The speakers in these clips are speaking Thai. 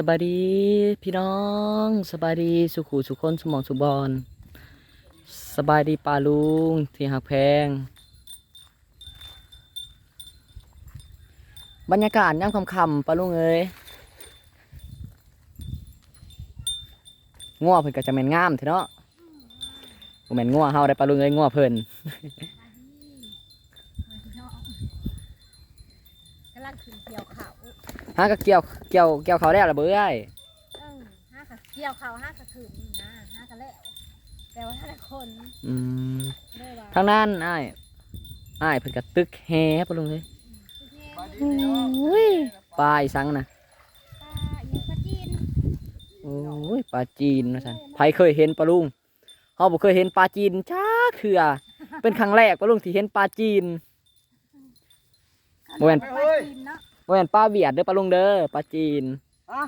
สบายดีพี่น้องสบายดีสุขุสุคนสมองสุบอนสบายดีปลาลุงที่หักแพง บรรยากาศย่ำคำๆปลาลุงเอ้ยง่วเพิ่นก็จะแม่นงามเถอะเนาะแม่นง่วเฮาได้ปลาลุงเอ้ยง่วเพิ่น กำลังขึ้นเกี่ยวเขา หาก็เกี่ยวเกี่ยวเกี่ยวเขาแล้วล่ะเบ้ยเออห้ากะเกี่ยวเขาห้ากะขึ้นนี่นะห้ากะแล้วแต่ว่าถ้าละคนอืมเลยว่าทางนั้นอ้ายอ้ายเพิ่นก็ตึกแฮปลาลุงเอ้ยโอ้โอ้ยปลาอีสังนะปลาอย่างปลาจีนโอ้ยปลาจีนนะสันไผเคยเห็นปลาลุงเฮาบ่เคยเห็นปลาจีนจ้าเถื่อเป็นครั้งแรกปลาลุงที่เห็นปลาจีน บ่แม่นปลาจีนเนาะ บ่แม่นปลาเวียดเด้อปลาลุงเด้อปลาจีนอะ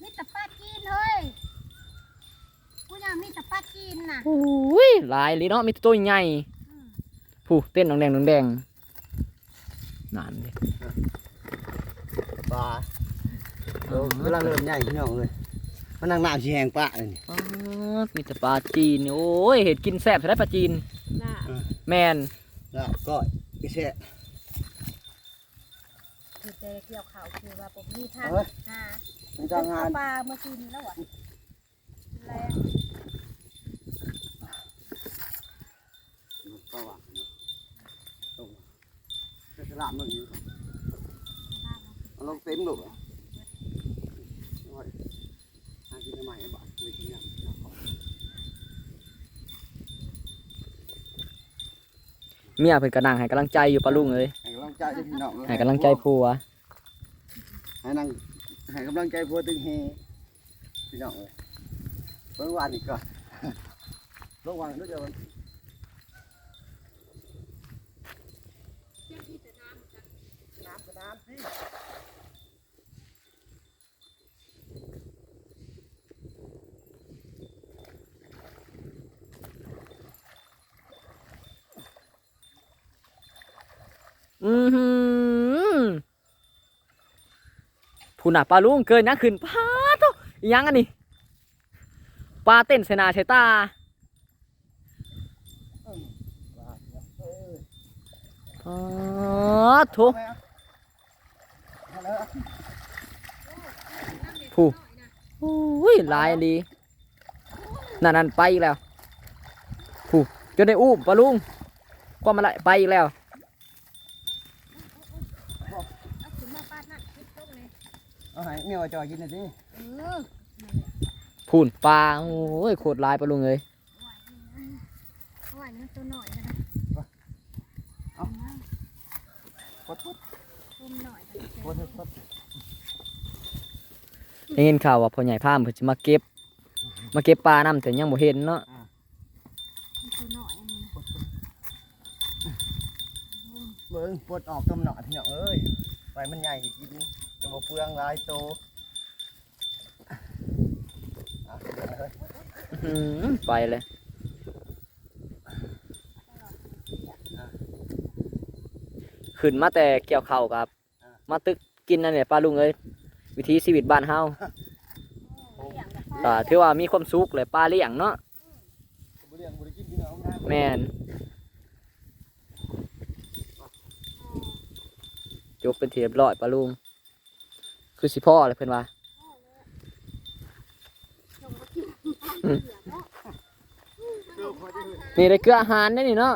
มีแต่ปลาจีนเฮ้ยกูยังมีแต่ปลาจีนน่ะโอ้ยหลายเลยเนาะมีแต่ตัวใหญ่อืม ผู้เต้นแดงๆแดงๆนั่นดิปลาเออเวลาเริ่มใหญ่พี่น้องเลยมันนั่งน้ำสีแหงปลาเลยนี่อ๋อมีแต่ปลาจีนนี่โอ้ยเห็ดกินแซ่บใช่ได้ปลาจีน น่ะแมนแล้วก็อีแช่คือแต่เกี่ยวเขาคือว่าผมมีทางเอ้ยหามันจะงานปลาเมื่อกินแล้วอะแรงก็ว่าตรงจะสลับมันอยู่เอาลงเต็มลูกอะโอ้ยหากินทำไมไอ้บ้าไม่กินเนี่ยเมียเพิ่นก็นั่งให้กำลังใจอยู่ปลาลุงเอ้ยให้กำลังใจพี่น้องให้กำลังใจผัวให้ นั่งให้กำลังใจพัวตึงเฮพี่น้องเลยเบิ่งวันอีกก่อนลงวันนู้นเดี๋ยวมันน้ำกับน้ำพี่อือหือ ผู้น่ะปลาลุงเกินนะขึ้นพาโตอิหยังอันนี้ปลาเต้นเสนาเชตาอ๋อโถผู้อุ้ยลายดีนั่นนั่นไปอีกแล้วผู้จนได้อุ้ปลาลุงก็มาละไปอีกแล้ว เอาขึ้นมาปาดนั่นคิดตรงนี้ เอาให้เมียวจอยกินหน่อยสิเออพูนปลาโอ้ยโคตรหลายปลาลุงเลยไหวนะตัวหน่อยนะพดพดตุ้มหน่อยนะพดพดได้ยินข่าวว่าพ่อใหญ่พามเพิ่นสิมาเก็บ มาเก็บปลานํแต่ยังบ่เห็นเนาะตัวหน่อยอันนี้เบิ่งปลดออกกำหนอพี่น้องเอ้ยไว้มันใหญ่สิกินจะ บ่เปลืองหลายโตอะเดี๋ยวเฮ้ยอื้อหือไปเลย ขึ้นมาแต่เกี่ยวเข้าวครับ มาตึกกินนั่นแหละปลาลุงเอ้ยวิถีชีวิตบ้านเฮาก็ถือว่ามีความสุขเลยปลาเลี้ยงเนาะบ่เลี้ยงบ่ได้กินพี่น้องนะแม่นจบเป็นเรียบร้อยปลาลุง คือสิพ่อเลยเพิ่นว่านี่ได้เกลืออาหารได้นี่เนาะ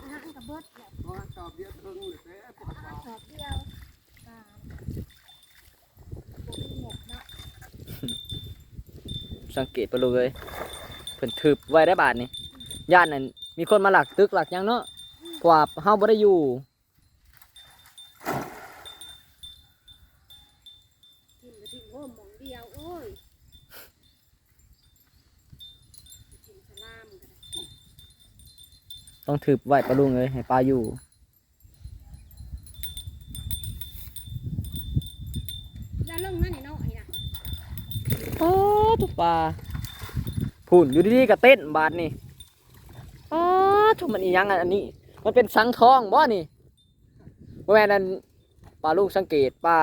อาหารกับเบิดแหละว่าตอบเดียวเทิงเลยแท้ปลดปลาสอบเดียวปลาบ่มีหมกเนาะสังเกตปลาลุงเลยเพิ่นทึบไว้ได้บาทนี่ย่านนั่นมีคนมาหลักตึกหลักหยังเนาะกว่าเฮาบ่ได้อยู่ กินกระถิ่งโง่หมองเดียวโอ้ยกินสลามกัน ต้องทึบไว้ปลาลุงเลยให้ปลาอยู่แล้วลงนั่นนี่เนาะไอ้น่ะโอ้ทุกปลาพูนอยู่ดีๆก็เต้นบาทนี่อ๋อทุกมันอีหยังอันนี้ มันเป็นสังทองบ่นี่บ่แม่นอันปลาลูกสังเกตปลา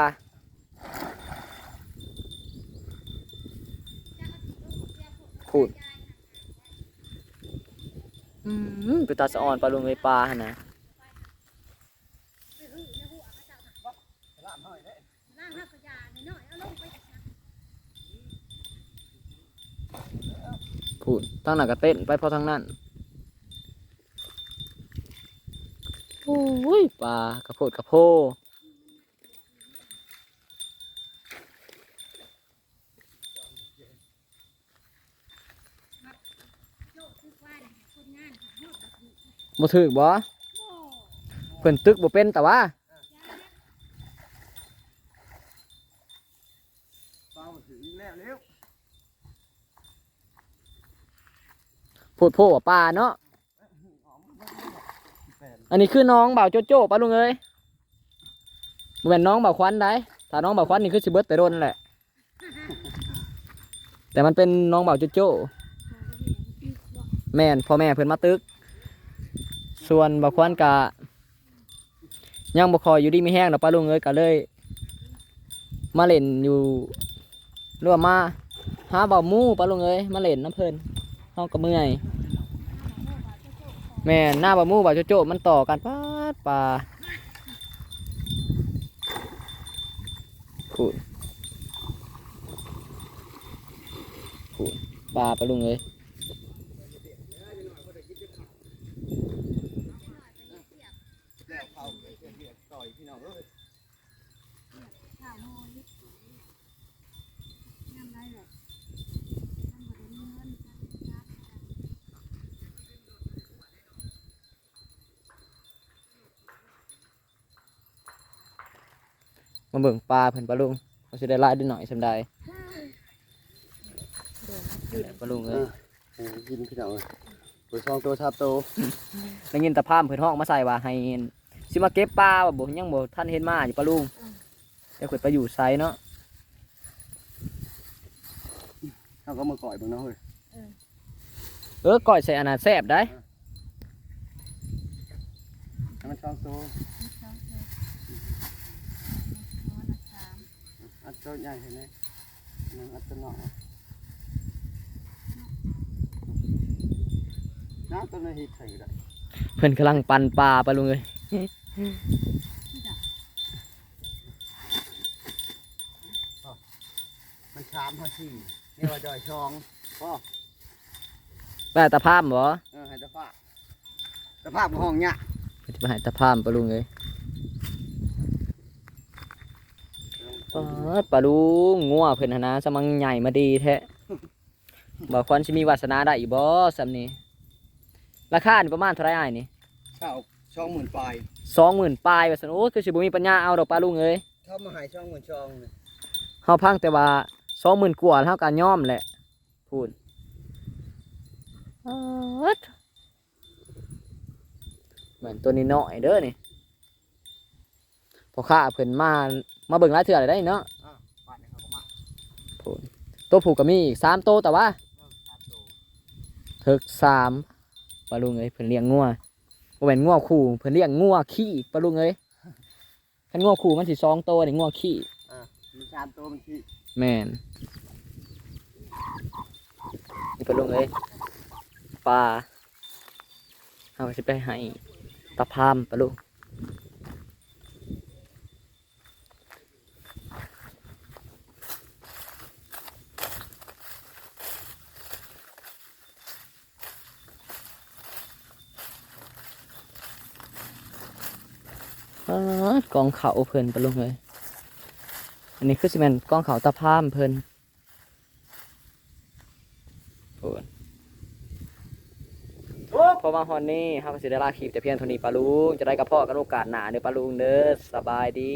พูด อืมไปตาสะออนปลาลุงไอปลาหนนะนะพูดตั้งหนักกระเต้นไปพอทางนั้นโอ้ยปลากระโพดกระโพลกคือว่าเนี่ยคนงานของโลกแบบนี้ บ่ถึกบ่โอ้เพิ่นตึกบ่เป็นแต่ว่าปลาถึงแล้วเร็วพูดโพว่าปลาเนาะ อันนี้คือน้องบ่าวโจโจ้ปลาลุงเอ้ยบ่แม่นน้องบ่าวควันได้ถ้าน้องบ่าวควันนี่คือสิเบิดแต่โดนนั่นแหละ แต่มันเป็นน้องบ่าวโจโจ้แม่นพ่อแม่เพิ่นมาตึก ส่วนบ่าวควันกะยังบ่คอยอยู่ดีมีแห้งดอกปลาลุงเอ้ยก็เลย มาเล่นอยู่หรือว่ามาหาบ่าหมู่ปลาลุงเอ้ยมาเล่นน้ำเพิ่นเฮาก็เมื่อยแม่หน้าบะหมู่บะโจโจมันต่อกันปาดปลาขุดขุดปลาปลาลุงเลย แล้วเขาเรียกเรียกต่อยพี่น้องเอ้ย ข้าวโมยน้ำไรแหละน้ำบริเงินน้ำครับ มาเบิ่งปลาเพิ่นปลาลุงเขาสิได้หลายนิดหน่อยสำได้ปลาลุงเอเอ้ยอโอ้กินพี่น้องเอ้ยตัวสองตัวชาบตัวได้ยินแตะพามเพิ่นห้องมาใส่ว่าให้สิมาเก็บปลาว่าบ่ยังบ่ทันเห็นมาอยู่ปลาลุงเดี๋ยวเพิ่นไปอยู่ไสเนาะเขาก็มาก่อยมึงเนาะเฮ้ยเออก้อยใส่อันน่ะแซ่บได้ให้มันสองตัวสองตัวตัวละสาม อัดตัวใหญ่เห็นไหมหนึ่งอัดตัวน้อยน้ำตัวนี้หิดใส่ก็ได้เพิ่นกำลังปั่นปลาปลาลุงเอ้ยมันชามห้าสี่นี่ว่าจอยชองพ่อแม่ตะพามบ่เออให้ตะภาพตะภาพของห้องเนี่ยเพิ่นสิไปให้ตะพามปลาลุงเอ้ย ปาดปลาลุงงัวเพิ่นหนนะสมังใหญ่มาดีแท้บ่ควรสิมีวาสนาได้อีกบ่ซำนี้ราคานี่ประมาณเท่าไหร่อ้ายนี่เช่าช่องหมื่นปลาย20,000ปลายว่าซั่นโอ้คือสิบ่มีปัญญาเอาดอกปลาลุงเอ้ยเข้ามาหายช่องหมื่นช่องเนี่ยเฮาพังแต่ว่า20,000กว่าแล้วเฮาก็ยอมแหละพูดปาดเหมือนตัวนี้น้อยเด้อนี่พอค้าเพิ่นมา มาเบิ่งหลายเทื่อแล้วได้เนาะอ้าวบ้านเนี่ยเขาก็มาพูดตัวผูกก็มีอีกสามตัวแต่ว่าเออตามตัวถึกสามปลาลุงเอ้ยเพิ่นเลี้ยงงัวบ่แม่นงัวคู่เพิ่นเลี้ยงงัวขี้ปลาลุงเอ้ยคันงัวคู่มันสิสองตัวนี่งัวขี้มีตามตัวมันที่แม่นนี่ปลาลุงเอ้ยปลาเฮาสิไปให้ตะพามปลาลุง กองเขาเพิ่นปลาลุงเอ้ยอันนี้คือสิแม่นกองเขาตะพามเพิ่นโอ้ยพอมาฮอนนี่เฮาก็สิได้ลาคลิปแต่เพียงเท่านี้ปลาลุงจะได้กับพ่อกันโอกาสหน้าเด้อปลาลุงเด้อสบายดี